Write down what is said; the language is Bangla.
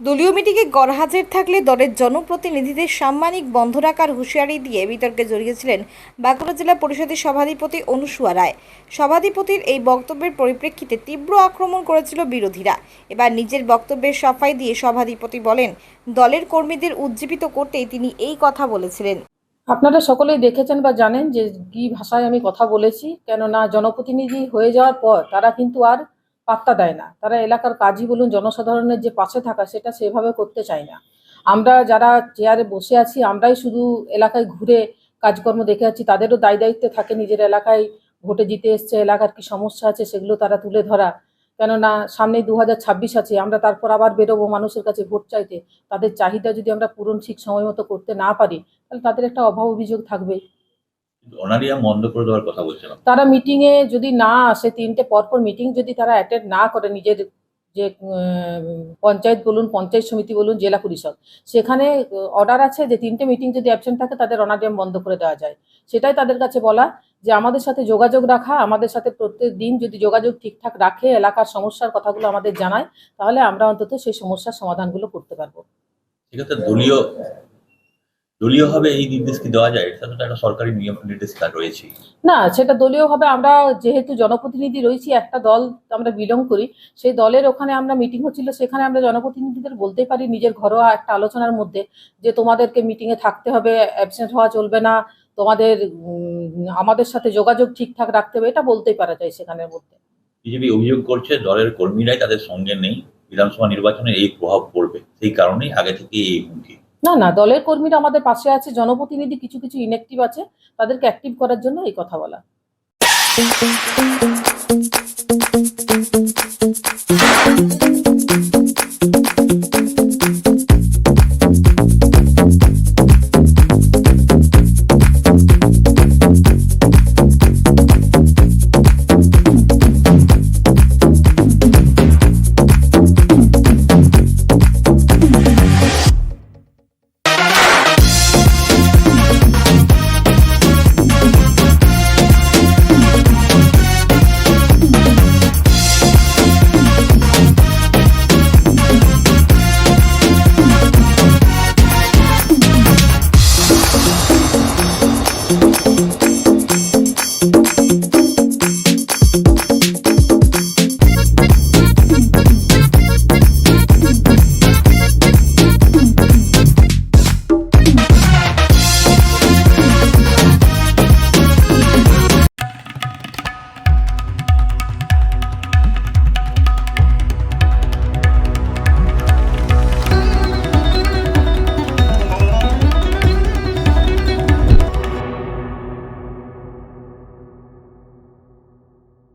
দলীয় মিটিংয়ে গড়হাজির থাকলে দলের জনপ্রতিনিধিদের সাম্মানিক বন্ধ রাখার হুঁশিয়ারি দিয়ে বিতর্কে জড়িয়েছিলেন বাঁকুড়া জেলা পরিষদের সভাধিপতি অনুসুয়া রায়। সভাধিপতির এই বক্তব্যের পরিপ্রেক্ষিতে তীব্র আক্রমণ করেছিল বিরোধীরা। এবার নিজের বক্তব্যের সাফাই দিয়ে সভাধিপতি বলেন, দলের কর্মীদের উজ্জীবিত করতেই তিনি এই কথা বলেছিলেন। আপনারা সকলেই দেখেছেন বা জানেন যে কি ভাষায় আমি কথা বলেছি, কেননা জনপ্রতিনিধি হয়ে যাওয়ার পর তারা কিন্তু আর পাত্তা দেয় না। তারা এলাকার কাজই বলুন, জনসাধারণের যে পাশে থাকা, সেটা সেভাবে করতে চায় না। আমরা যারা চেয়ারে বসে আছি, আমরাই শুধু এলাকায় ঘুরে কাজকর্ম দেখে আছি। তাদেরও দায় দায়িত্বে থাকে নিজের এলাকায় ভোটে জিতে এসছে, এলাকার কি সমস্যা আছে সেগুলো তারা তুলে ধরা। কেননা সামনে দু হাজার ছাব্বিশ আছে, আমরা তারপর আবার বেরোবো মানুষের কাছে ভোট চাইতে। তাদের চাহিদা যদি আমরা পূরণ ঠিক সময় মতো করতে না পারি, তাহলে তাদের একটা অভাব অভিযোগ থাকবে অনারিয়া বন্ধ করে দেওয়ার কথা বলছিলাম। তারা মিটিংয়ে যদি না আসে তিনটে পরপর মিটিং যদি তারা অ্যাটেন্ড না করে নিজের যে পঞ্চায়েত বলুন পঞ্চায়েত সমিতি বলুন জেলা পরিষদ সেখানে অর্ডার আছে যে তিনটে মিটিং যদি অ্যাবসেন্ট থাকে তাদের অনারিয়াম বন্ধ করে দেওয়া যায়। সেটাই তাদের কাছে বলা যে আমাদের সাথে যোগাযোগ রাখা আমাদের সাথে প্রত্যেক দিন যদি যোগাযোগ ঠিকঠাক রাখে এলাকার সমস্যার কথাগুলো আমাদের জানায় তাহলে আমরা অন্তত সেই সমস্যার সমাধানগুলো করতে পারব। সেক্ষেত্রে দলীয় দলীয়ভাবে এই নির্দেশ কি দেওয়া যায়? এটা তো একটা সরকারি নিয়ম নির্দেশিকা রয়েছে না সেটা দলীয়ভাবে আমরা যেহেতু জনপ্রতিনিধি রয়েছি একটা দল আমরা বিলং করি সেই দলের ওখানে আমরা মিটিং হচ্ছিল সেখানে আমরা জনপ্রতিনিধিদের বলতেই পারি নিজের ঘরোয়া একটা আলোচনার মধ্যে যে তোমাদেরকে মিটিংয়ে থাকতে হবে অ্যাবসেন্ট হওয়া চলবে না তোমাদের আমাদের সাথে যোগাযোগ ঠিকঠাক রাখতে হবে এটা বলতেই পারা যায় সেখানের মধ্যে। বিজেপি অভিযোগ করছে দলের কর্মীরাই তাদের সঙ্গে নেই বিধানসভা নির্বাচনে এই প্রভাব পড়বে সেই কারণেই আগে থেকে এই না না, দলের কর্মীরা আমাদের পাশে আছে, জনপ্রতিনিধি কিছু কিছু ইনঅ্যাক্টিভ আছে, তাদেরকে অ্যাক্টিভ করার জন্য এই কথা বলা।